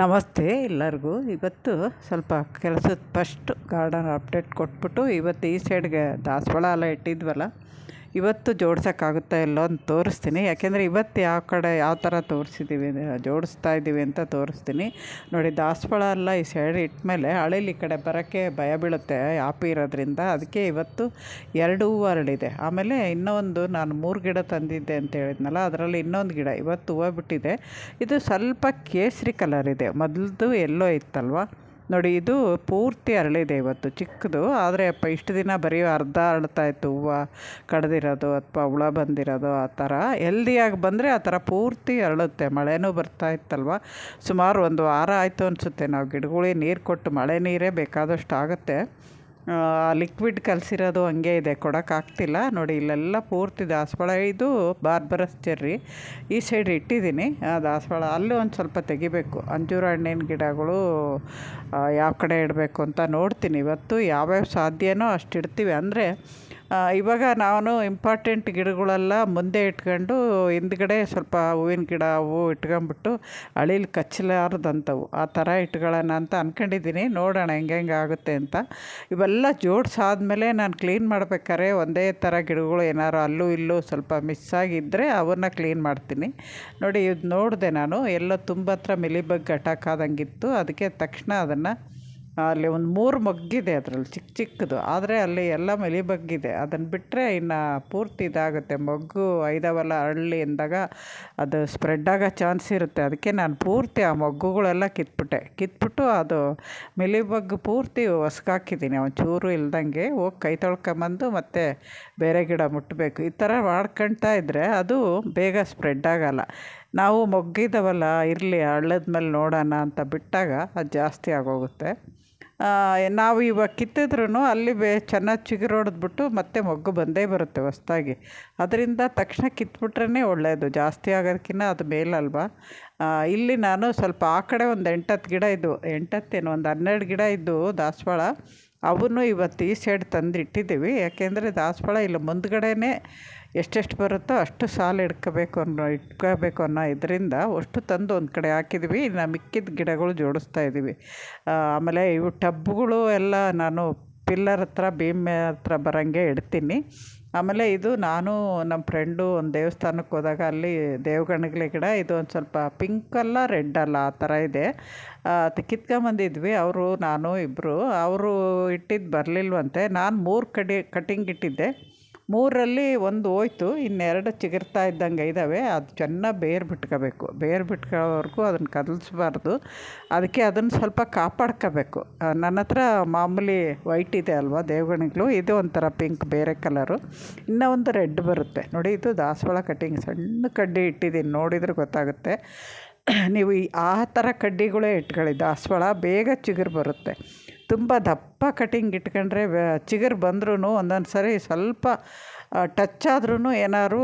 ನಮಸ್ತೆ ಎಲ್ಲರಿಗೂ. ಇವತ್ತು ಸ್ವಲ್ಪ ಕೆಲಸದ ಫಸ್ಟ್ ಗಾರ್ಡನ್ ಅಪ್ಡೇಟ್ ಕೊಟ್ಬಿಟ್ಟು ಇವತ್ತು ಈ ಸೈಡ್ಗೆ ದಾಸವಾಳ ಎಲ್ಲ ಇಟ್ಟಿದ್ವಲ್ಲ. ಇವತ್ತು ಜೋಡ್ಸೋಕ್ಕಾಗುತ್ತಾ ಇಲ್ಲೋ ಅಂತ ತೋರಿಸ್ತೀನಿ. ಯಾಕೆಂದರೆ ಇವತ್ತು ಯಾವ ಕಡೆ ಯಾವ ಥರ ತೋರಿಸಿದ್ದೀವಿ ಜೋಡಿಸ್ತಾ ಇದ್ದೀವಿ ಅಂತ ತೋರಿಸ್ತೀನಿ. ನೋಡಿ, ದಾಸವಾಳ ಎಲ್ಲ ಈ ಸೈಡ್ ಇಟ್ಮೇಲೆ ಹಳೇಲಿ ಈ ಕಡೆ ಬರೋಕ್ಕೆ ಭಯ ಬೀಳುತ್ತೆ ಆಪಿ ಇರೋದ್ರಿಂದ. ಅದಕ್ಕೆ ಇವತ್ತು ಎರಡು ಹೂವು ಅರಳಿದೆ ಆಮೇಲೆ ಇನ್ನೊಂದು ನಾನು ಮೂರು ಗಿಡ ತಂದಿದ್ದೆ ಅಂತ ಹೇಳಿದ್ನಲ್ಲ, ಅದರಲ್ಲಿ ಇನ್ನೊಂದು ಗಿಡ ಇವತ್ತು ಹೂವು ಬಿಟ್ಟಿದೆ. ಇದು ಸ್ವಲ್ಪ ಕೇಸರಿ ಕಲರ್ ಇದೆ. ಮೊದಲದು ಎಲ್ಲೋ ಇತ್ತಲ್ವ? ನೋಡಿ, ಇದು ಪೂರ್ತಿ ಅರಳಿದೆ ಇವತ್ತು, ಚಿಕ್ಕದು. ಆದರೆ ಅಪ್ಪ, ಇಷ್ಟು ದಿನ ಬರೀ ಅರ್ಧ ಅರಳ್ತಾ ಇತ್ತು ಹೂವು ಕಡ್ದಿರೋದು ಅಥವಾ ಹುಳ ಬಂದಿರೋದು ಆ ಥರ. ಹೆಲ್ದಿಯಾಗಿ ಬಂದರೆ ಆ ಥರ ಪೂರ್ತಿ ಅರಳುತ್ತೆ. ಮಳೆನೂ ಬರ್ತಾ ಇತ್ತಲ್ವ? ಸುಮಾರು ಒಂದು ವಾರ ಆಯಿತು ಅನಿಸುತ್ತೆ. ನಾವು ಗಿಡಗಳಿಗೆ ನೀರು ಕೊಟ್ಟು ಮಳೆ ನೀರೇ ಬೇಕಾದಷ್ಟು ಆಗುತ್ತೆ. ಲಿಕ್ವಿಡ್ ಕಲಸಿರೋದು ಹಂಗೆ ಇದೆ. ಕೊಡೋಕ್ಕಾಗ್ತಿಲ್ಲ. ನೋಡಿ, ಇಲ್ಲೆಲ್ಲ ಪೂರ್ತಿ ದಾಸವಾಳ. ಇದು ಬಾರ್ಬರಸ್ ಚೆರ್ರಿ. ಈ ಸೈಡ್ ಇಟ್ಟಿದ್ದೀನಿ. ದಾಸವಾಳ. ಅಲ್ಲೂ ಒಂದು ಸ್ವಲ್ಪ ತೆಗಿಬೇಕು. ಅಂಜೂರ ಹಣ್ಣಿನ ಗಿಡಗಳು ಯಾವ ಕಡೆ ಇಡಬೇಕು ಅಂತ ನೋಡ್ತೀನಿ. ಇವತ್ತು ಯಾವ್ಯಾವ ಸಾಧ್ಯನೋ ಅಷ್ಟು ಇಡ್ತೀವಿ. ಅಂದರೆ ಇವಾಗ ನಾನು ಇಂಪಾರ್ಟೆಂಟ್ ಗಿಡಗಳೆಲ್ಲ ಮುಂದೆ ಇಟ್ಕೊಂಡು ಹಿಂದ್ಗಡೆ ಸ್ವಲ್ಪ ಹೂವಿನ ಗಿಡ, ಹೂವು ಇಟ್ಕೊಂಬಿಟ್ಟು ಅಳಿಲಿ ಕಚ್ಚಲಾರ್ದಂಥವು. ಆ ಥರ ಇಟ್ಕೊಳ್ಳೋಣ ಅಂತ ಅಂದ್ಕೊಂಡಿದ್ದೀನಿ ನೋಡೋಣ ಹೆಂಗೆ ಹೆಂಗೆ ಆಗುತ್ತೆ ಅಂತ. ಇವೆಲ್ಲ ಜೋಡಿಸಾದ್ಮೇಲೆ ನಾನು ಕ್ಲೀನ್ ಮಾಡ್ಬೇಕಾದ್ರೆ ಒಂದೇ ಥರ ಗಿಡಗಳು ಏನಾರು ಅಲ್ಲೂ ಇಲ್ಲೂ ಸ್ವಲ್ಪ ಮಿಸ್ ಆಗಿದ್ದರೆ ಅವನ್ನ ಕ್ಲೀನ್ ಮಾಡ್ತೀನಿ. ನೋಡಿ ಇದು ನೋಡಿದೆ ನಾನು. ಎಲ್ಲ ತುಂಬ ಹತ್ರ ಮಿಲಿಬಗ್ ಅಟ್ಯಾಕ್ ಆದಂಗಿತ್ತು. ಅದಕ್ಕೆ ತಕ್ಷಣ ಅದನ್ನು ಅಲ್ಲಿ ಒಂದು ಮೂರು ಮಗ್ಗಿದೆ ಅದರಲ್ಲಿ ಚಿಕ್ಕ ಚಿಕ್ಕದು ಆದರೆ ಅಲ್ಲಿ ಎಲ್ಲ ಮೆಲಿಬಗ್ಗಿದೆ. ಅದನ್ನು ಬಿಟ್ಟರೆ ಇನ್ನು ಪೂರ್ತಿ ಇದಾಗುತ್ತೆ. ಮೊಗ್ಗು ಐದವಲ್ಲ ಅರಳಿ ಅಂದಾಗ ಅದು ಸ್ಪ್ರೆಡ್ ಆಗೋ ಚಾನ್ಸ್ ಇರುತ್ತೆ. ಅದಕ್ಕೆ ನಾನು ಪೂರ್ತಿ ಆ ಮೊಗ್ಗುಗಳೆಲ್ಲ ಕಿತ್ಬಿಟ್ಟೆ. ಕಿತ್ಬಿಟ್ಟು ಅದು ಮಿಲಿಬಗ್ ಪೂರ್ತಿ ಹೊಸ್ಕಾಕಿದ್ದೀನಿ ಒಂಚೂರು ಇಲ್ದಂಗೆ ಹೋಗಿ ಕೈ ತೊಳ್ಕೊಂಬಂದು ಮತ್ತೆ ಬೇರೆ ಗಿಡ ಮುಟ್ಟಬೇಕು ಈ ಥರ ಮಾಡ್ಕೊಳ್ತಾ ಇದ್ದರೆ ಅದು ಬೇಗ ಸ್ಪ್ರೆಡ್ ಆಗೋಲ್ಲ. ನಾವು ಮೊಗ್ಗಿದವಲ್ಲ, ಇರಲಿ ಹಳ್ಳದ ಮೇಲೆ ನೋಡೋಣ ಅಂತ ಬಿಟ್ಟಾಗ ಅದು ಜಾಸ್ತಿ ಆಗೋಗುತ್ತೆ. ನಾವು ಇವಾಗ ಕಿತ್ತಿದ್ರೂ ಅಲ್ಲಿ ಬೇ ಚೆನ್ನಾಗಿ ಚಿಗುರೊಡೆದ್ಬಿಟ್ಟು ಮತ್ತೆ ಮೊಗ್ಗು ಬಂದೇ ಬರುತ್ತೆ ಹೊಸ್ದಾಗಿ. ಅದರಿಂದ ತಕ್ಷಣ ಕಿತ್ಬಿಟ್ರೇ ಒಳ್ಳೆಯದು ಜಾಸ್ತಿ ಆಗೋದಕ್ಕಿಂತ ಅದು ಮೇಲಲ್ವಾ? ಇಲ್ಲಿ ನಾನು ಸ್ವಲ್ಪ ಆ ಕಡೆ ಒಂದು ಎಂಟತ್ತು ಗಿಡ ಇದ್ದವು ಎಂಟತ್ತೇನು, ಒಂದು ಹನ್ನೆರಡು ಗಿಡ ಇದ್ದವು ದಾಸವಾಳ, ಅವನ್ನು ಇವತ್ತು ಈ ಸೈಡ್ ತಂದಿಟ್ಟಿದ್ದೀವಿ. ಯಾಕೆಂದರೆ ದಾಸವಾಳ ಇಲ್ಲಿ ಮುಂದ್ಗಡೆನೇ ಎಷ್ಟೆಷ್ಟು ಬರುತ್ತೋ ಅಷ್ಟು ಸಾಲು ಇಟ್ಕೋಬೇಕು ಅನ್ನೋ ಇಟ್ಕೋಬೇಕು ಅನ್ನೋ ಇದರಿಂದ ಅಷ್ಟು ತಂದು ಒಂದು ಕಡೆ ಹಾಕಿದ್ವಿ. ಇನ್ನು ಮಿಕ್ಕಿದ ಗಿಡಗಳು ಜೋಡಿಸ್ತಾ ಇದ್ದೀವಿ ಆಮೇಲೆ ಇವು ಟಬ್ಗಳು ಎಲ್ಲ ನಾನು ಪಿಲ್ಲರ್ ಹತ್ರ, ಭೀಮೆ ಹತ್ರ ಬರೋಂಗೆ ಇಡ್ತೀನಿ. ಆಮೇಲೆ ಇದು ನಾನು ನಮ್ಮ ಫ್ರೆಂಡು ಒಂದು ದೇವಸ್ಥಾನಕ್ಕೆ ಹೋದಾಗ ಅಲ್ಲಿ ದೇವಗಣಗಳ ಗಿಡ, ಇದು ಒಂದು ಸ್ವಲ್ಪ ಪಿಂಕ್ ಅಲ್ಲ ರೆಡ್ ಅಲ್ಲ ಆ ಥರ ಇದೆ. ಅದು ಕಿತ್ಕೊಂಬಂದಿದ್ವಿ. ಅವರು, ನಾನು ಇಬ್ಬರು ಅವರು ಇಟ್ಟಿದ್ದು ಬರಲಿಲ್ವಂತೆ. ನಾನು ಮೂರು ಕಡಿ ಕಟಿಂಗ್ ಇಟ್ಟಿದ್ದೆ. ಮೂರರಲ್ಲಿ ಒಂದು ಹೋಯ್ತು, ಇನ್ನೆರಡು ಚಿಗುರ್ತಾ ಇದ್ದಂಗೆ ಇದ್ದಾವೆ. ಅದು ಚೆನ್ನಾಗಿ ಬೇರು ಬಿಟ್ಕೋಬೇಕು. ಬೇರು ಬಿಟ್ಕೋವರೆಗೂ ಅದನ್ನು ಕದಲಿಸ್ಬಾರ್ದು. ಅದಕ್ಕೆ ಅದನ್ನು ಸ್ವಲ್ಪ ಕಾಪಾಡ್ಕೋಬೇಕು. ನನ್ನ ಹತ್ರ ಮಾಮೂಲಿ ವೈಟ್ ಇದೆ ಅಲ್ವಾ, ದೇವಗಣಿಗಳು? ಇದು ಒಂಥರ ಪಿಂಕ್, ಬೇರೆ ಕಲರು. ಇನ್ನೂ ಒಂದು ರೆಡ್ ಬರುತ್ತೆ. ನೋಡಿ, ಇದು ದಾಸವಾಳ ಕಟ್ಟಿಂಗ್. ಸಣ್ಣ ಕಡ್ಡಿ ಇಟ್ಟಿದ್ದೀನಿ. ನೋಡಿದರೆ ಗೊತ್ತಾಗುತ್ತೆ. ನೀವು ಆ ಥರ ಕಡ್ಡಿಗಳೇ ಇಟ್ಕೊಳ್ಳಿ. ದಾಸವಾಳ, ಬೇಗ ಚಿಗುರು ಬರುತ್ತೆ. ತುಂಬ ದಪ್ಪ ಕಟಿಂಗ್ ಇಟ್ಕೊಂಡ್ರೆ ಚಿಗುರು ಬಂದ್ರೂ ಒಂದೊಂದು ಸರಿ ಸ್ವಲ್ಪ ಟಚ್ ಆದ್ರೂ ಏನಾದ್ರು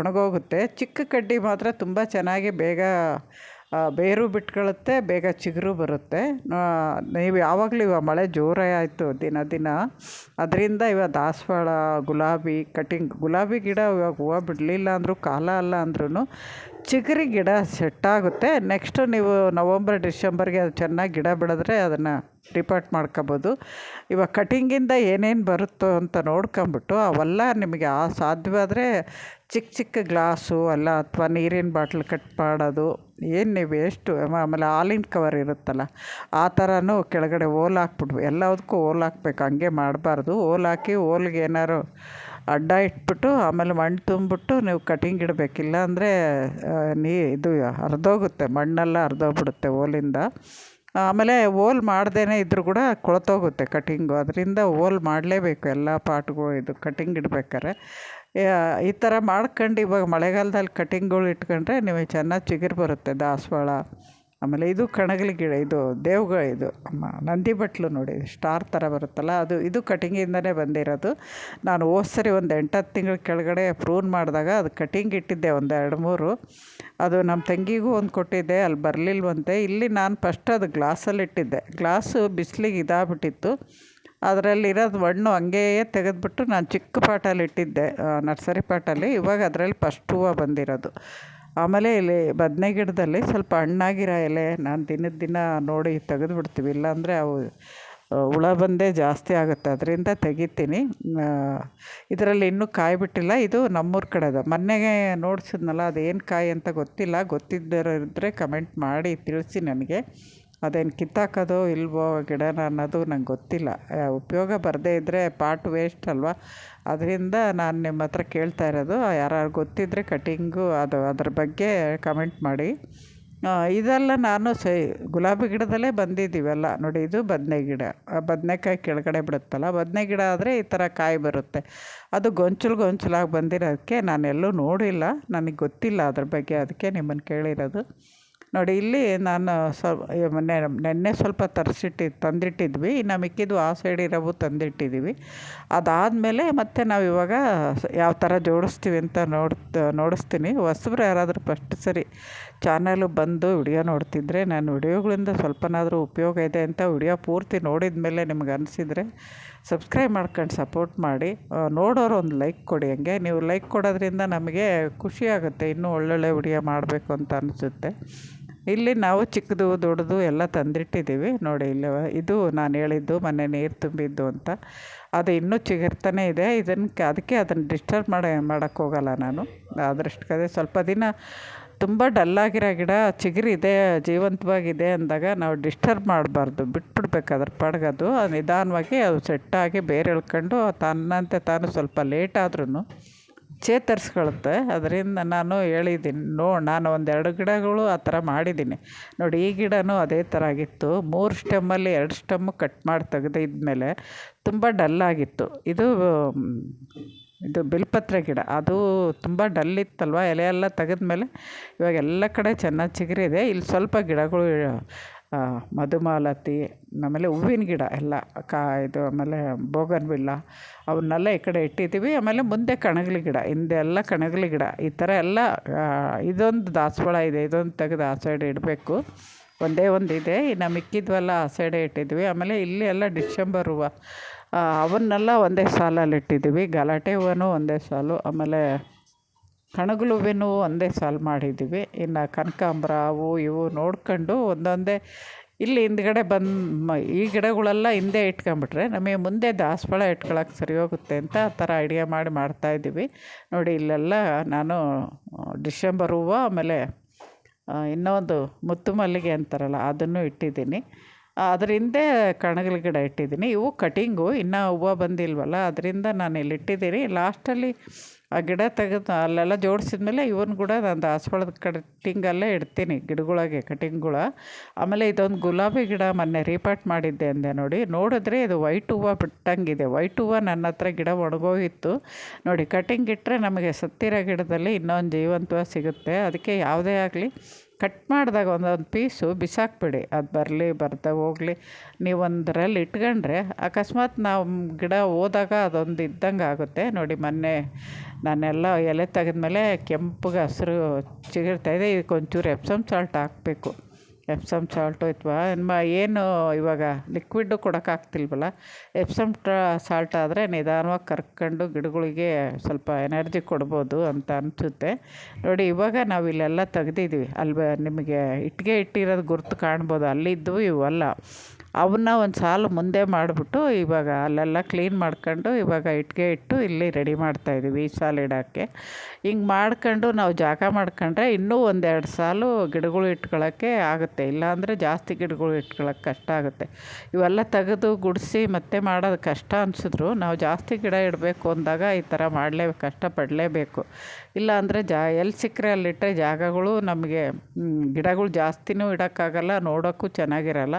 ಒಣಗೋಗುತ್ತೆ. ಚಿಕ್ಕ ಕಡ್ಡಿ ಮಾತ್ರ ತುಂಬ ಚೆನ್ನಾಗಿ ಬೇಗ ಬೇರು ಬಿಟ್ಕೊಳ್ಳುತ್ತೆ ಬೇಗ ಚಿಗುರು ಬರುತ್ತೆ. ನೀವು ಯಾವಾಗಲೂ ಇವಾಗ ಮಳೆ ಜೋರೇ ಆಯಿತು ದಿನ ದಿನ. ಅದರಿಂದ ಇವಾಗ ದಾಸವಾಳ, ಗುಲಾಬಿ ಕಟಿಂಗ್ ಗುಲಾಬಿ ಗಿಡ ಇವಾಗ ಹೂವು ಬಿಡಲಿಲ್ಲ ಅಂದರೂ, ಕಾಲ ಅಲ್ಲ ಅಂದ್ರೂ ಚಿಗರಿ ಗಿಡ ಸೆಟ್ಟಾಗುತ್ತೆ. ನೆಕ್ಸ್ಟು ನೀವು ನವಂಬರ್, ಡಿಸೆಂಬರ್ಗೆ ಅದು ಚೆನ್ನಾಗಿ ಗಿಡ ಬೆಳೆದ್ರೆ ಅದನ್ನು ರಿಪೋರ್ಟ್ ಮಾಡ್ಕೊಬೋದು. ಇವಾಗ ಕಟಿಂಗಿಂದ ಏನೇನು ಬರುತ್ತೋ ಅಂತ ನೋಡ್ಕೊಂಬಿಟ್ಟು ಅವೆಲ್ಲ ನಿಮಗೆ ಆ ಸಾಧ್ಯವಾದರೆ ಚಿಕ್ಕ ಚಿಕ್ಕ ಗ್ಲಾಸು ಅಲ್ಲ, ಅಥವಾ ನೀರಿನ ಬಾಟ್ಲ್ ಕಟ್ ಮಾಡೋದು. ಏನು ನೀವು ಎಷ್ಟು, ಆಮೇಲೆ ಆಲಿನ್ ಕವರ್ ಇರುತ್ತಲ್ಲ, ಆ ಥರನೂ ಕೆಳಗಡೆ ಓಲ್ ಹಾಕ್ಬಿಡ್ಬೇಕು ಎಲ್ಲದಕ್ಕೂ ಓಲ್ ಹಾಕ್ಬೇಕು, ಹಂಗೆ ಮಾಡಬಾರ್ದು. ಓಲ್ ಹಾಕಿ ಓಲ್ಗೆ ಏನಾದ್ರು ಅಡ್ಡ ಇಟ್ಬಿಟ್ಟು ಆಮೇಲೆ ಮಣ್ಣು ತುಂಬಿಬಿಟ್ಟು ನೀವು ಕಟಿಂಗ್ ಇಡಬೇಕಿಲ್ಲ ಅಂದರೆ ನೀ ಇದು ಹರಿದೋಗುತ್ತೆ, ಮಣ್ಣೆಲ್ಲ ಹರಿದೋಗ್ಬಿಡುತ್ತೆ ಓಲಿಂದ. ಆಮೇಲೆ ಓಲ್ ಮಾಡ್ದೇ ಇದ್ದರೂ ಕೂಡ ಕೊಳ್ತೋಗುತ್ತೆ ಕಟಿಂಗು ಅದರಿಂದ ಓಲ್ ಮಾಡಲೇಬೇಕು ಎಲ್ಲ ಪಾಟ್ಗಳು ಇದು ಕಟಿಂಗ್ ಇಡ್ಬೇಕಾರೆ ಈ ಥರ ಮಾಡ್ಕೊಂಡು ಇವಾಗ ಮಳೆಗಾಲದಲ್ಲಿ ಕಟಿಂಗ್ಗಳು ಇಟ್ಕೊಂಡ್ರೆ ನಿಮಗೆ ಚೆನ್ನಾಗಿ ಚಿಗುರು ಬರುತ್ತೆ ದಾಸವಾಳ. ಆಮೇಲೆ ಇದು ಕಣಗಲಿ ಗಿಡ, ಇದು ದೇವ್ಗ ಇದು, ಅಮ್ಮ ನಂದಿ ಬಟ್ಲು ನೋಡಿ, ಸ್ಟಾರ್ ಥರ ಬರುತ್ತಲ್ಲ, ಅದು, ಇದು ಕಟಿಂಗಿಂದನೇ ಬಂದಿರೋದು. ನಾನು ಹೋದ ಸರಿ ಒಂದು ಎಂಟತ್ತು ತಿಂಗಳ ಕೆಳಗಡೆ ಪ್ರೂನ್ ಮಾಡಿದಾಗ ಅದು ಕಟಿಂಗ್ ಇಟ್ಟಿದ್ದೆ ಒಂದು ಎರಡು ಮೂರು. ಅದು ನಮ್ಮ ತಂಗಿಗೂ ಒಂದು ಕೊಟ್ಟಿದ್ದೆ ಅಲ್ಲಿ ಬರಲಿಲ್ವಂತೆ. ಇಲ್ಲಿ ನಾನು ಫಸ್ಟ್ ಅದು ಗ್ಲಾಸಲ್ಲಿ ಇಟ್ಟಿದ್ದೆ. ಗ್ಲಾಸು ಬಿಸಿಲಿಗೆ ಇದಾಗ್ಬಿಟ್ಟಿತ್ತು. ಅದರಲ್ಲಿರೋದು ಮಣ್ಣು ಹಂಗೇ ತೆಗೆದುಬಿಟ್ಟು ನಾನು ಚಿಕ್ಕ ಪಾಟಲ್ಲಿ ಇಟ್ಟಿದ್ದೆ ನರ್ಸರಿ ಪಾಟಲ್ಲಿ. ಇವಾಗ ಅದರಲ್ಲಿ ಫಸ್ಟ್ ಹೂವು ಬಂದಿರೋದು. ಆಮೇಲೆ ಇಲ್ಲಿ ಬದನೆ ಗಿಡದಲ್ಲಿ ಸ್ವಲ್ಪ ಹಣ್ಣಾಗಿರೋ ಎಲೆ ನಾನು ದಿನದ ದಿನ ನೋಡಿ ತೆಗೆದು ಬಿಡ್ತೀವಿ ಇಲ್ಲಾಂದರೆ ಅವು ಹುಳ ಬಂದೇ ಜಾಸ್ತಿ ಆಗುತ್ತೆ. ಅದರಿಂದ ತೆಗಿತೀನಿ. ಇದರಲ್ಲಿ ಇನ್ನೂ ಕಾಯಿ ಬಿಟ್ಟಿಲ್ಲ. ಇದು ನಮ್ಮೂರ ಕಡೆದು. ಮೊನ್ನೆಗೆ ನೋಡ್ಸಿದ್ನಲ್ಲ, ಅದೇನು ಕಾಯಿ ಅಂತ ಗೊತ್ತಿಲ್ಲ. ಗೊತ್ತಿದ್ದರು ಇದ್ದರೆ ಕಮೆಂಟ್ ಮಾಡಿ ತಿಳಿಸಿ ನನಗೆ. ಅದೇನು ಕಿತ್ತಾಕೋದೋ ಇಲ್ವೋ ಗಿಡನ ಅನ್ನೋದು ನಂಗೆ ಗೊತ್ತಿಲ್ಲ. ಉಪಯೋಗ ಬರದೇ ಇದ್ದರೆ ಪಾಟ್ ವೇಸ್ಟ್ ಅಲ್ವಾ? ಅದರಿಂದ ನಾನು ನಿಮ್ಮ ಹತ್ರ ಕೇಳ್ತಾ ಇರೋದು ಯಾರು ಗೊತ್ತಿದ್ದರೆ ಕಟಿಂಗು ಅದು ಅದ್ರ ಬಗ್ಗೆ ಕಮೆಂಟ್ ಮಾಡಿ. ಇದೆಲ್ಲ ನಾನು ಸೈ, ಗುಲಾಬಿ ಗಿಡದಲ್ಲೇ ಬಂದಿದ್ದೀವಲ್ಲ, ನೋಡಿ ಇದು ಬದನೆ ಗಿಡ. ಬದನೆಕಾಯಿ ಕೆಳಗಡೆ ಬಿಡುತ್ತಲ್ಲ, ಬದನೆ ಗಿಡ ಆದರೆ ಈ ಥರ ಕಾಯಿ ಬರುತ್ತೆ. ಅದು ಗೊಂಚಲು ಗೊಂಚಲಾಗಿ ಬಂದಿರೋದಕ್ಕೆ ನಾನೆಲ್ಲೂ ನೋಡಿಲ್ಲ, ನನಗೆ ಗೊತ್ತಿಲ್ಲ ಅದ್ರ ಬಗ್ಗೆ, ಅದಕ್ಕೆ ನಿಮ್ಮನ್ನು ಕೇಳಿರೋದು. ನೋಡಿ, ಇಲ್ಲಿ ನಾನು ಸ್ವಲ್ಪ ನೆನ್ನೆ ಸ್ವಲ್ಪ ತರಿಸಿಟ್ಟಿ, ತಂದಿಟ್ಟಿದ್ವಿ. ಇನ್ನು ಮಿಕ್ಕಿದ್ದು ಆ ಸೈಡ್ ಇರೋವು ತಂದಿಟ್ಟಿದ್ದೀವಿ ಅದಾದಮೇಲೆ ಮತ್ತೆ ನಾವು ಇವಾಗ ಯಾವ ಥರ ಜೋಡಿಸ್ತೀವಿ ಅಂತ ನೋಡ್ ನೋಡಿಸ್ತೀನಿ. ಹೊಸಬ್ರು ಯಾರಾದರೂ ಫಸ್ಟ್ ಸರಿ ಚಾನಲು ಬಂದು ವಿಡಿಯೋ ನೋಡ್ತಿದ್ರೆ ನಾನು ವಿಡಿಯೋಗಳಿಂದ ಸ್ವಲ್ಪನಾದರೂ ಉಪಯೋಗ ಇದೆ ಅಂತ ವಿಡಿಯೋ ಪೂರ್ತಿ ನೋಡಿದ ಮೇಲೆ ನಿಮ್ಗೆ ಅನಿಸಿದರೆ ಸಬ್ಸ್ಕ್ರೈಬ್ ಮಾಡ್ಕೊಂಡು ಸಪೋರ್ಟ್ ಮಾಡಿ. ನೋಡೋರು ಒಂದು ಲೈಕ್ ಕೊಡಿ ಹಂಗೆ. ನೀವು ಲೈಕ್ ಕೊಡೋದ್ರಿಂದ ನಮಗೆ ಖುಷಿಯಾಗುತ್ತೆ ಇನ್ನೂ ಒಳ್ಳೊಳ್ಳೆ ವಿಡಿಯೋ ಮಾಡಬೇಕು ಅಂತ ಅನಿಸುತ್ತೆ. ಇಲ್ಲಿ ನಾವು ಚಿಕ್ಕದು, ದೊಡ್ಡದು ಎಲ್ಲ ತಂದಿಟ್ಟಿದ್ದೀವಿ. ನೋಡಿ, ಇಲ್ಲಿ ಇದು ನಾನು ಹೇಳಿದ್ದು ಮೊನ್ನೆ ನೀರು ತುಂಬಿದ್ದು ಅಂತ. ಅದು ಇನ್ನೂ ಚಿಗುರ್ತಾನೆ ಇದೆ. ಇದನ್ನು ಅದಕ್ಕೆ ಅದನ್ನು ಡಿಸ್ಟರ್ಬ್ ಮಾಡಿ ಮಾಡೋಕ್ಕೆ ಹೋಗಲ್ಲ ನಾನು. ಕದೆ ಸ್ವಲ್ಪ ದಿನ ತುಂಬ ಡಲ್ಲಾಗಿರೋ ಗಿಡ ಚಿಗುರಿದೆ, ಜೀವಂತವಾಗಿದೆ ಅಂದಾಗ ನಾವು ಡಿಸ್ಟರ್ಬ್ ಮಾಡಬಾರ್ದು. ಬಿಟ್ಬಿಡ್ಬೇಕು ಅದ್ರ ನಿಧಾನವಾಗಿ ಅದು ಸೆಟ್ಟಾಗಿ ಬೇರೆ ಎಳ್ಕೊಂಡು ತನ್ನಂತೆ ತಾನು ಸ್ವಲ್ಪ ಲೇಟ್ ಆದ್ರೂ ಚೇತರಿಸ್ಕೊಳುತ್ತೆ. ಅದರಿಂದ ನಾನು ಹೇಳಿದ್ದೀನಿ, ನೋ, ನಾನು ಒಂದೆರಡು ಗಿಡಗಳು ಆ ಥರ ಮಾಡಿದ್ದೀನಿ. ನೋಡಿ, ಈ ಗಿಡವೂ ಅದೇ ಥರ ಆಗಿತ್ತು. ಮೂರು ಸ್ಟೆಮ್ಮಲ್ಲಿ ಎರಡು ಸ್ಟೆಮ್ಮು ಕಟ್ ಮಾಡಿ ತೆಗೆದಿದ್ಮೇಲೆ ತುಂಬ ಡಲ್ಲಾಗಿತ್ತು ಇದು ಇದು ಬಿಲ್ಪತ್ರೆ ಗಿಡ. ಅದು ತುಂಬ ಡಲ್ ಇತ್ತಲ್ವ? ಎಲೆ ಎಲ್ಲ ತೆಗೆದ್ಮೇಲೆ ಇವಾಗ ಎಲ್ಲ ಕಡೆ ಚೆನ್ನಾಗಿ ಚಿಗುರಿದೆ. ಇಲ್ಲಿ ಸ್ವಲ್ಪ ಗಿಡಗಳು ಮಧುಮಾಲತಿ ಆಮೇಲೆ ಹೂವಿನ ಗಿಡ ಎಲ್ಲ, ಕಾ, ಇದು ಆಮೇಲೆ ಬೋಗನ್ವಿಲ್ಲ, ಅವನ್ನೆಲ್ಲ ಈ ಕಡೆ ಇಟ್ಟಿದ್ದೀವಿ. ಆಮೇಲೆ ಮುಂದೆ ಕಣಗಲಿ ಗಿಡ, ಹಿಂದೆ ಎಲ್ಲ ಕಣಗಲಿ ಗಿಡ, ಈ ಥರ ಎಲ್ಲ ಇದೊಂದು ದಾಸವಾಳ ಇದೆ. ಇದೊಂದು ತೆಗೆದು ಆ ಸೈಡ್ ಇಡಬೇಕು. ಒಂದೇ ಒಂದು ಇದೆ. ಇನ್ನು ಮಿಕ್ಕಿದ್ವೆಲ್ಲ ಆ ಸೈಡೆ ಇಟ್ಟಿದ್ವಿ ಆಮೇಲೆ ಇಲ್ಲಿ ಎಲ್ಲ ಡಿಸೆಂಬರ್ ಹೂವು ಅವನ್ನೆಲ್ಲ ಒಂದೇ ಸಾಲಲ್ಲಿ ಇಟ್ಟಿದ್ದೀವಿ. ಗಲಾಟೆ ಹೂವನೂ ಒಂದೇ ಸಾಲು. ಆಮೇಲೆ ಕಣಗಲು ಒಂದೇ ಸಾಲು ಮಾಡಿದ್ದೀವಿ. ಇನ್ನು ಕನಕಾಂಬ್ರ, ಅವು ಇವು ನೋಡ್ಕೊಂಡು ಒಂದೊಂದೇ ಇಲ್ಲಿ ಹಿಂದ್ಗಡೆ ಬಂದು ಈ ಗಿಡಗಳೆಲ್ಲ ಹಿಂದೆ ಇಟ್ಕೊಂಬಿಟ್ರೆ ನಮಗೆ ಮುಂದೆ ದಾಸವಾಳ ಇಟ್ಕೊಳಕ್ಕೆ ಸರಿ ಹೋಗುತ್ತೆ ಅಂತ ಆ ಥರ ಐಡಿಯಾ ಮಾಡಿ ಮಾಡ್ತಾಯಿದ್ದೀವಿ ನೋಡಿ, ಇಲ್ಲೆಲ್ಲ ನಾನು ಡಿಸೆಂಬರ್ ಹೂವು ಆಮೇಲೆ ಇನ್ನೊಂದು ಮುತ್ತು ಮಲ್ಲಿಗೆ ಅಂತಾರಲ್ಲ, ಅದನ್ನು ಇಟ್ಟಿದ್ದೀನಿ. ಅದ್ರ ಹಿಂದೆ ಕಣಗಿಲ ಗಿಡ ಇಟ್ಟಿದ್ದೀನಿ. ಇವು ಕಟಿಂಗು, ಇನ್ನೂ ಹೂವು ಬಂದಿಲ್ವಲ್ಲ, ಅದರಿಂದ ನಾನು ಇಲ್ಲಿ ಇಟ್ಟಿದ್ದೀನಿ. ಲಾಸ್ಟಲ್ಲಿ ಆ ಗಿಡ ತೆಗೆದು ಅಲ್ಲೆಲ್ಲ ಜೋಡಿಸಿದ್ಮೇಲೆ ಇವನ್ನ ಕೂಡ ನಾನು ದಾಸವಾಳದ ಕಟಿಂಗಲ್ಲೇ ಇಡ್ತೀನಿ, ಗಿಡಗಳಿಗೆ ಕಟಿಂಗ್ಗಳ. ಆಮೇಲೆ ಇದೊಂದು ಗುಲಾಬಿ ಗಿಡ ಮೊನ್ನೆ ರೀಪಾಟ್ ಮಾಡಿದ್ದೆ ಅಂದೆ ನೋಡಿ. ನೋಡಿದ್ರೆ ಇದು ವೈಟ್ ಹೂವು ಬಿಟ್ಟಂಗಿದೆ. ವೈಟ್ ಹೂವು ನನ್ನ ಹತ್ರ ಗಿಡ ಒಣಗೋಗಿತ್ತು. ನೋಡಿ, ಕಟಿಂಗ್ ಇಟ್ಟರೆ ನಮಗೆ ಸತ್ತಿರೋ ಗಿಡದಲ್ಲಿ ಇನ್ನೊಂದು ಜೀವಂತವ ಸಿಗುತ್ತೆ. ಅದಕ್ಕೆ ಯಾವುದೇ ಆಗಲಿ ಕಟ್ ಮಾಡಿದಾಗ ಒಂದೊಂದು ಪೀಸು ಬಿಸಾಕ್ಬಿಡಿ. ಅದು ಬರಲಿ, ಬರ್ತಾ ಹೋಗಲಿ. ನೀವು ಒಂದರಲ್ಲಿ ಇಟ್ಕೊಂಡ್ರೆ ಅಕಸ್ಮಾತ್ ನಾವು ಗಿಡ ಹೋದಾಗ ಅದೊಂದು ಇದ್ದಂಗೆ ಆಗುತ್ತೆ. ನೋಡಿ ಮೊನ್ನೆ ನಾನೆಲ್ಲ ಎಲೆ ತೆಗೆದ್ಮೇಲೆ ಕೆಂಪಗೆ ಹಸ್ರು ಇದಕ್ಕೆ ಒಂಚೂರು ಎಪ್ಸಮ್ ಸಾಲ್ಟ್ ಹಾಕಬೇಕು. ಎಪ್ಸಮ್ ಸಾಲ್ಟು ಅಥವಾ ನಿಮ್ಮ ಏನು ಇವಾಗ ಲಿಕ್ವಿಡ್ಡು ಕೊಡೋಕ್ಕಾಗ್ತಿಲ್ವಲ್ಲ ಎಪ್ಸಮ್ ಸಾಲ್ಟ್ ಆದರೆ ನಿಧಾನವಾಗಿ ಕರ್ಕೊಂಡು ಗಿಡಗಳಿಗೆ ಸ್ವಲ್ಪ ಎನರ್ಜಿ ಕೊಡ್ಬೋದು ಅಂತ ಅನಿಸುತ್ತೆ. ನೋಡಿ, ಇವಾಗ ನಾವು ಇಲ್ಲೆಲ್ಲ ತೆಗ್ದಿದ್ದೀವಿ ಅಲ್ಲಿ ನಿಮಗೆ ಇಟ್ಟಿಗೆ ಇಟ್ಟಿರೋದು ಗುರುತು ಕಾಣ್ಬೋದು. ಅಲ್ಲಿದ್ದು ಇವಲ್ಲ ಅವನ್ನ ಒಂದು ಸಾಲು ಮುಂದೆ ಮಾಡಿಬಿಟ್ಟು ಇವಾಗ ಅಲ್ಲೆಲ್ಲ ಕ್ಲೀನ್ ಮಾಡ್ಕೊಂಡು ಇವಾಗ ಇಟ್ಟಿಗೆ ಇಟ್ಟು ಇಲ್ಲಿ ರೆಡಿ ಮಾಡ್ತಾಯಿದ್ದೀವಿ ಈ ಸಾಲು ಇಡೋಕ್ಕೆ. ಹಿಂಗೆ ಮಾಡ್ಕೊಂಡು ನಾವು ಜಾಗ ಮಾಡ್ಕೊಂಡ್ರೆ ಇನ್ನೂ ಒಂದೆರಡು ಸಾಲು ಗಿಡಗಳು ಇಟ್ಕೊಳ್ಳೋಕ್ಕೆ ಆಗುತ್ತೆ. ಇಲ್ಲಾಂದರೆ ಜಾಸ್ತಿ ಗಿಡಗಳು ಇಟ್ಕೊಳ್ಳೋಕೆ ಕಷ್ಟ ಆಗುತ್ತೆ. ಇವೆಲ್ಲ ತೆಗೆದು ಗುಡಿಸಿ ಮತ್ತೆ ಮಾಡೋದು ಕಷ್ಟ ಅನಿಸಿದ್ರು. ನಾವು ಜಾಸ್ತಿ ಗಿಡ ಇಡಬೇಕು ಅಂದಾಗ ಈ ಥರ ಮಾಡಲೇ ಕಷ್ಟಪಡಲೇಬೇಕು ಇಲ್ಲಾಂದರೆ ಜಾ ಎಲ್ಲಿ ಸಿಕ್ಕರೆ ಅಲ್ಲಿಟ್ಟರೆ ಜಾಗಗಳು ನಮಗೆ ಗಿಡಗಳು ಜಾಸ್ತಿನೂ ಇಡೋಕ್ಕಾಗಲ್ಲ, ನೋಡೋಕ್ಕೂ ಚೆನ್ನಾಗಿರಲ್ಲ.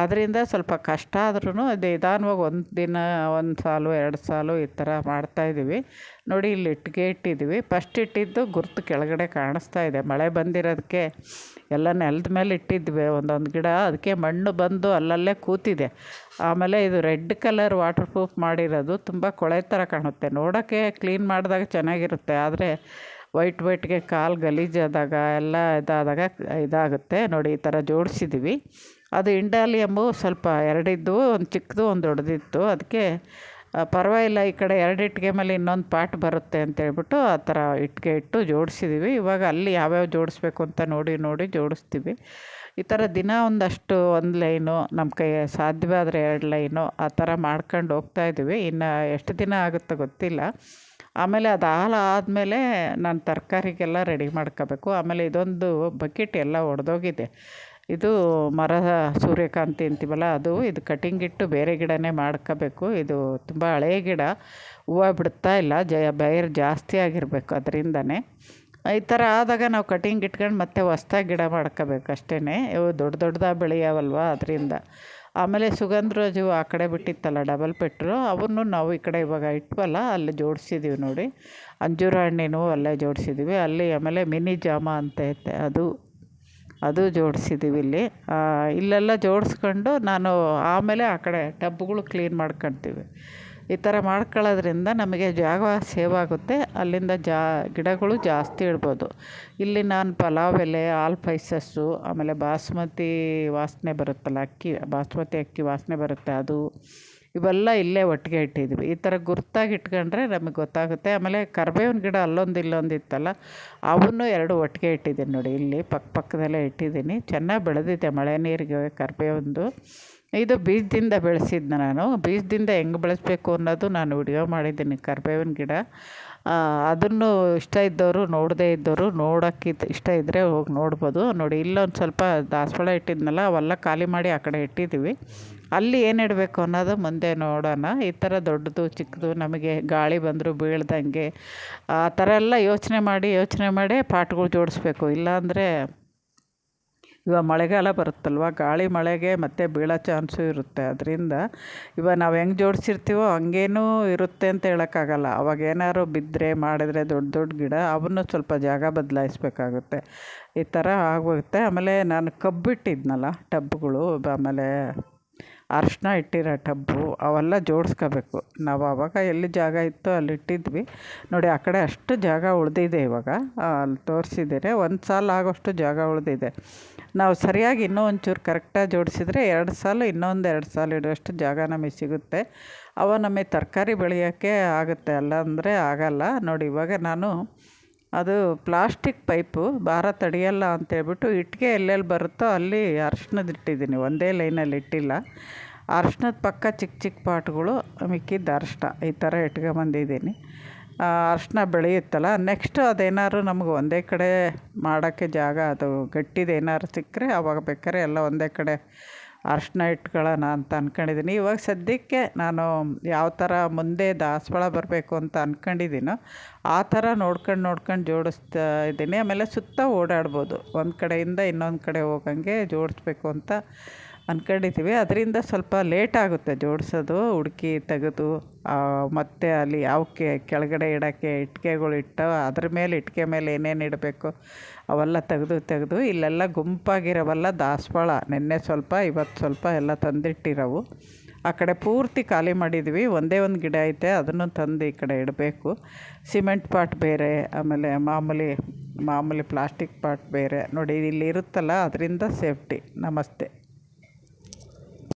ಆದ್ದರಿಂದ ಸ್ವಲ್ಪ ಕಷ್ಟ ಆದ್ರೂ ನಿಧಾನವಾಗಿ ಒಂದು ದಿನ, ಒಂದು ಸಾಲು, ಎರಡು ಸಾಲು ಈ ಥರ ಮಾಡ್ತಾಯಿದ್ದೀವಿ ನೋಡಿ ಇಲ್ಲಿ ಇಟ್ಟಿಗೆ ಇಟ್ಟಿದ್ದೀವಿ ಫಸ್ಟ್ ಇಟ್ಟಿದ್ದು ಗುರುತು ಕೆಳಗಡೆ ಕಾಣಿಸ್ತಾ ಇದೆ. ಮಳೆ ಬಂದಿರೋದಕ್ಕೆ ಎಲ್ಲ ನೆಲದ ಮೇಲೆ ಇಟ್ಟಿದ್ವಿ. ಒಂದೊಂದು ಗಿಡ, ಅದಕ್ಕೆ ಮಣ್ಣು ಬಂದು ಅಲ್ಲಲ್ಲೇ ಕೂತಿದೆ. ಆಮೇಲೆ ಇದು ರೆಡ್ ಕಲರ್ ವಾಟರ್ ಪ್ರೂಫ್ ಮಾಡಿರೋದು. ತುಂಬ ಕೊಳೆ ಥರ ಕಾಣುತ್ತೆ. ನೋಡೋಕ್ಕೆ ಕ್ಲೀನ್ ಮಾಡಿದಾಗ ಚೆನ್ನಾಗಿರುತ್ತೆ. ಆದರೆ ವೈಟ್ ವೈಟ್ಗೆ ಕಾಲು ಗಲೀಜಾದಾಗ, ಎಲ್ಲ ಇದಾದಾಗ ಇದಾಗುತ್ತೆ. ನೋಡಿ ಈ ಥರ ಜೋಡಿಸಿದ್ದೀವಿ ಅದು ಇಂಡಾಲಿಯಮ್ಮು ಸ್ವಲ್ಪ ಎರಡಿದ್ದು, ಒಂದು ಚಿಕ್ಕದು, ಒಂದು ದೊಡ್ಡದಿತ್ತು. ಅದಕ್ಕೆ ಪರವಾಗಿಲ್ಲ ಈ ಕಡೆ ಎರಡು ಇಟ್ಟಿಗೆ ಮೇಲೆ ಇನ್ನೊಂದು ಪಾಟ್ ಬರುತ್ತೆ ಅಂತೇಳ್ಬಿಟ್ಟು ಆ ಥರ ಇಟ್ಟಿಗೆ ಇಟ್ಟು ಜೋಡಿಸಿದ್ದೀವಿ ಇವಾಗ ಅಲ್ಲಿ ಯಾವ್ಯಾವ ಜೋಡಿಸ್ಬೇಕು ಅಂತ ನೋಡಿ ನೋಡಿ ಜೋಡಿಸ್ತೀವಿ. ಈ ಥರ ದಿನ ಒಂದಷ್ಟು, ಒಂದು ಲೈನು, ನಮ್ಮ ಕೈ ಸಾಧ್ಯವಾದರೆ ಎರಡು ಲೈನು, ಆ ಥರ ಮಾಡ್ಕೊಂಡು ಹೋಗ್ತಾ ಇದ್ದೀವಿ. ಇನ್ನು ಎಷ್ಟು ದಿನ ಆಗುತ್ತೋ ಗೊತ್ತಿಲ್ಲ. ಆಮೇಲೆ ಅದು ಹಾಲು ಆದಮೇಲೆ ನಾನು ತರಕಾರಿಗೆಲ್ಲ ರೆಡಿ ಮಾಡ್ಕೋಬೇಕು. ಆಮೇಲೆ ಇದೊಂದು ಬಕೆಟ್ ಎಲ್ಲ ಒಡೆದೋಗಿದೆ. ಇದು ಮರ ಸೂರ್ಯಕಾಂತಿ ಅಂತೀವಲ್ಲ, ಅದು ಇದು ಕಟಿಂಗ್ ಇಟ್ಟು ಬೇರೆ ಗಿಡನೇ ಮಾಡ್ಕೋಬೇಕು. ಇದು ತುಂಬ ಹಳೆಯ ಗಿಡ, ಹೂವು ಬಿಡ್ತಾ ಇಲ್ಲ, ಜ ಬೈರ್ ಜಾಸ್ತಿ ಆಗಿರಬೇಕು ಅದರಿಂದನೇ. ಈ ಥರ ಆದಾಗ ನಾವು ಕಟಿಂಗ್ ಇಟ್ಕೊಂಡು ಮತ್ತೆ ಹೊಸ್ದಾಗಿ ಗಿಡ ಮಾಡ್ಕೋಬೇಕು ಅಷ್ಟೇ ಇವು ದೊಡ್ಡ ದೊಡ್ಡದಾಗಿ ಬೆಳೆಯಾವಲ್ವ ಅದರಿಂದ. ಆಮೇಲೆ ಸುಗಂಧರಾಜು ಆ ಕಡೆ ಬಿಟ್ಟಿತ್ತಲ್ಲ ಡಬಲ್ ಪೆಟ್ರು ಅವನ್ನು ನಾವು ಈ ಕಡೆ ಇವಾಗ ಇಟ್ವಲ್ಲ, ಅಲ್ಲಿ ಜೋಡಿಸಿದ್ದೀವಿ ನೋಡಿ. ಅಂಜೂರ ಹಣ್ಣಿನೂ ಅಲ್ಲೇ ಜೋಡಿಸಿದ್ದೀವಿ ಅಲ್ಲಿ ಆಮೇಲೆ ಮಿನಿ ಜಾಮ ಅಂತ ಐತೆ, ಅದು. ಅದು ಜೋಡಿಸಿದ್ದೀವಿ ಇಲ್ಲಿ. ಇಲ್ಲೆಲ್ಲ ಜೋಡಿಸ್ಕೊಂಡು ನಾನು ಆಮೇಲೆ ಆ ಕಡೆ ಟಬ್ಗಳು ಕ್ಲೀನ್ ಮಾಡ್ಕೊಳ್ತೀವಿ ಈ ಥರ ಮಾಡ್ಕೊಳ್ಳೋದ್ರಿಂದ ನಮಗೆ ಜಾಗ ಸೇವ್ ಆಗುತ್ತೆ. ಅಲ್ಲಿಂದ ಜಾ, ಗಿಡಗಳು ಜಾಸ್ತಿ ಇಡ್ಬೋದು. ಇಲ್ಲಿ ನಾನು ಪಲಾವ್ ಎಲೆ ಆಲ್ ಪೈಸಸ್ಸು ಆಮೇಲೆ ಬಾಸ್ಮತಿ ವಾಸನೆ ಬರುತ್ತಲ್ಲ ಅಕ್ಕಿ, ಬಾಸ್ಮತಿ ಅಕ್ಕಿ ವಾಸನೆ ಬರುತ್ತೆ ಅದು. ಇವೆಲ್ಲ ಇಲ್ಲೇ ಒಟ್ಟಿಗೆ ಇಟ್ಟಿದ್ವಿ. ಈ ಥರ ಗುರ್ತಾಗಿ ಇಟ್ಕೊಂಡ್ರೆ ನಮಗೆ ಗೊತ್ತಾಗುತ್ತೆ. ಆಮೇಲೆ ಕರ್ಬೇವಿನ ಗಿಡ ಅಲ್ಲೊಂದು ಇಲ್ಲೊಂದು ಇತ್ತಲ್ಲ, ಅವನ್ನೂ ಎರಡು ಒಟ್ಟಿಗೆ ಇಟ್ಟಿದ್ದೀನಿ ನೋಡಿ. ಇಲ್ಲಿ ಪಕ್ಕ ಪಕ್ಕದಲ್ಲೇ ಇಟ್ಟಿದ್ದೀನಿ. ಚೆನ್ನಾಗಿ ಬೆಳೆದಿದೆ ಮಳೆ ನೀರಿಗೆ ಕರ್ಬೇವಿಂದು. ಇದು ಬೀಜದಿಂದ ಬೆಳೆಸಿದ್ನ ನಾನು. ಬೀಜದಿಂದ ಹೆಂಗೆ ಬೆಳೆಸ್ಬೇಕು ಅನ್ನೋದು ನಾನು ವಿಡಿಯೋ ಮಾಡಿದ್ದೀನಿ ಕರ್ಬೇವಿನ ಗಿಡ. ಅದನ್ನು ಇಷ್ಟ ಇದ್ದವರು ನೋಡದೇ ಇದ್ದವರು ನೋಡೋಕ್ಕೆ ಇಷ್ಟ ಇದ್ದರೆ ಹೋಗಿ ನೋಡ್ಬೋದು. ನೋಡಿ, ಇಲ್ಲೊಂದು ಸ್ವಲ್ಪ ದಾಸವಾಳ ಇಟ್ಟಿದ್ನಲ್ಲ, ಅವೆಲ್ಲ ಖಾಲಿ ಮಾಡಿ ಆ ಕಡೆ ಇಟ್ಟಿದ್ದೀವಿ. ಅಲ್ಲಿ ಏನು ಇಡಬೇಕು ಅನ್ನೋದು ಮುಂದೆ ನೋಡೋಣ. ಈ ಥರ ದೊಡ್ಡದು, ಚಿಕ್ಕದು, ನಮಗೆ ಗಾಳಿ ಬಂದರೂ ಬೀಳ್ದಂಗೆ, ಆ ಥರ ಎಲ್ಲ ಯೋಚನೆ ಮಾಡಿ ಯೋಚನೆ ಮಾಡಿ ಪಾಟ್ಗಳು ಜೋಡಿಸ್ಬೇಕು. ಇಲ್ಲಾಂದರೆ ಇವಾಗ ಮಳೆಗಾಲ ಬರುತ್ತಲ್ವ? ಗಾಳಿ ಮಳೆಗೆ ಮತ್ತೆ ಬೀಳೋ ಚಾನ್ಸು ಇರುತ್ತೆ. ಅದರಿಂದ ಇವಾಗ ನಾವು ಹೆಂಗೆ ಜೋಡಿಸಿರ್ತೀವೋ ಹಂಗೇನೂ ಇರುತ್ತೆ ಅಂತ ಹೇಳೋಕ್ಕಾಗಲ್ಲ. ಅವಾಗ ಏನಾದ್ರು ಬಿದ್ದರೆ ಮಾಡಿದ್ರೆ ದೊಡ್ಡ ದೊಡ್ಡ ಗಿಡ, ಅವನ್ನು ಸ್ವಲ್ಪ ಜಾಗ ಬದಲಾಯಿಸ್ಬೇಕಾಗುತ್ತೆ. ಈ ಥರ ಆಗೋಗುತ್ತೆ ಆಮೇಲೆ ನಾನು ಕಬ್ಬಿಟ್ಟಿದ್ನಲ್ಲ, ಟಬ್ಗಳು, ಆಮೇಲೆ ಅರಿಶಿನ ಇಟ್ಟಿರೋ ಟಬ್ಬು ಅವೆಲ್ಲ ಜೋಡಿಸ್ಕೋಬೇಕು. ನಾವು ಆವಾಗ ಎಲ್ಲಿ ಜಾಗ ಇತ್ತೋ ಅಲ್ಲಿ ಇಟ್ಟಿದ್ವಿ. ನೋಡಿ, ಆ ಕಡೆ ಅಷ್ಟು ಜಾಗ ಉಳಿದಿದೆ ಇವಾಗ. ಅಲ್ಲಿ ತೋರಿಸಿದ್ದೀರಿ. ಒಂದು ಸಾಲ ಆಗೋಷ್ಟು ಜಾಗ ಉಳಿದಿದೆ. ನಾವು ಸರಿಯಾಗಿ ಇನ್ನೂ ಒಂಚೂರು ಕರೆಕ್ಟಾಗಿ ಜೋಡಿಸಿದ್ರೆ ಎರಡು ಸಾಲು, ಇನ್ನೊಂದು ಎರಡು ಸಾಲು ಇಡುವಷ್ಟು ಜಾಗ ನಮಗೆ ಸಿಗುತ್ತೆ. ಅವ ನಮಗೆ ತರಕಾರಿ ಬೆಳೆಯೋಕ್ಕೆ ಆಗುತ್ತೆ. ಅಲ್ಲ ಅಂದರೆ ಆಗಲ್ಲ. ನೋಡಿ, ಇವಾಗ ನಾನು ಅದು ಪ್ಲಾಸ್ಟಿಕ್ ಪೈಪು ಭಾರ ತಡೆಯಲ್ಲ ಅಂತೇಳ್ಬಿಟ್ಟು ಇಟ್ಟಿಗೆ ಎಲ್ಲೆಲ್ಲಿ ಬರುತ್ತೋ ಅಲ್ಲಿ ಅರ್ಶಿನದ ಇಟ್ಟಿದ್ದೀನಿ. ಒಂದೇ ಲೈನಲ್ಲಿ ಇಟ್ಟಿಲ್ಲ. ಅರ್ಶಿನದ ಪಕ್ಕ ಚಿಕ್ಕ ಚಿಕ್ಕ ಪಾಟ್ಗಳು ಮಿಕ್ಕಿದ್ದು ಅರ್ಶಿನ ಈ ಥರ ಇಟ್ಕೊಂಬಂದಿದ್ದೀನಿ. ಅರ್ಶಿನ ಬೆಳೆಯುತ್ತಲ್ಲ, ನೆಕ್ಸ್ಟ್ ಅದೇನಾದ್ರು ನಮ್ಗೆ ಒಂದೇ ಕಡೆ ಮಾಡೋಕ್ಕೆ ಜಾಗ, ಅದು ಗಟ್ಟಿದು ಏನಾದ್ರು ಸಿಕ್ಕರೆ ಅವಾಗ ಬೇಕಾದ್ರೆ ಎಲ್ಲ ಒಂದೇ ಕಡೆ ಅರ್ಶಿನ ಇಟ್ಕೊಳ್ಳೋಣ ಅಂತ ಅಂದ್ಕೊಂಡಿದ್ದೀನಿ ಇವಾಗ ಸದ್ಯಕ್ಕೆ ನಾನು ಯಾವ ಥರ ಮುಂದೆ ದಾಸವಾಳ ಬರಬೇಕು ಅಂತ ಅಂದ್ಕೊಂಡಿದ್ದೀನೋ ಆ ಥರ ನೋಡ್ಕೊಂಡು ನೋಡ್ಕೊಂಡು ಜೋಡಿಸ್ತಾ ಇದ್ದೀನಿ. ಆಮೇಲೆ ಸುತ್ತ ಓಡಾಡ್ಬೋದು. ಒಂದು ಕಡೆಯಿಂದ ಇನ್ನೊಂದು ಕಡೆ ಹೋಗಂಗೆ ಜೋಡಿಸ್ಬೇಕು ಅಂತ ಅಂದ್ಕೊಂಡಿದ್ದೀವಿ ಅದರಿಂದ ಸ್ವಲ್ಪ ಲೇಟ್ ಆಗುತ್ತೆ ಜೋಡಿಸೋದು, ಹುಡುಕಿ ತೆಗೆದು ಮತ್ತು ಅಲ್ಲಿ ಯಾವಕ್ಕೆ ಕೆಳಗಡೆ ಇಡೋಕ್ಕೆ ಇಟ್ಟಿಗೆಗಳು ಇಟ್ಟು, ಅದ್ರ ಮೇಲೆ ಇಟ್ಟಿಗೆ ಮೇಲೆ ಏನೇನು ಇಡಬೇಕು, ಅವೆಲ್ಲ ತೆಗೆದು ತೆಗೆದು, ಇಲ್ಲೆಲ್ಲ ಗುಂಪಾಗಿರೋವಲ್ಲ ದಾಸವಾಳ. ನಿನ್ನೆ ಸ್ವಲ್ಪ, ಇವತ್ತು ಸ್ವಲ್ಪ ಎಲ್ಲ ತಂದಿಟ್ಟಿರೋವು. ಆ ಕಡೆ ಪೂರ್ತಿ ಖಾಲಿ ಮಾಡಿದ್ವಿ. ಒಂದೇ ಒಂದು ಗಿಡ ಐತೆ, ಅದನ್ನು ತಂದು ಈ ಕಡೆ ಇಡಬೇಕು. ಸಿಮೆಂಟ್ ಪಾಟ್ ಬೇರೆ, ಆಮೇಲೆ ಮಾಮೂಲಿ ಮಾಮೂಲಿ ಪ್ಲಾಸ್ಟಿಕ್ ಪಾಟ್ ಬೇರೆ. ನೋಡಿ, ಇಲ್ಲಿ ಇರುತ್ತಲ್ಲ, ಅದರಿಂದ ಸೇಫ್ಟಿ. ನಮಸ್ತೆ.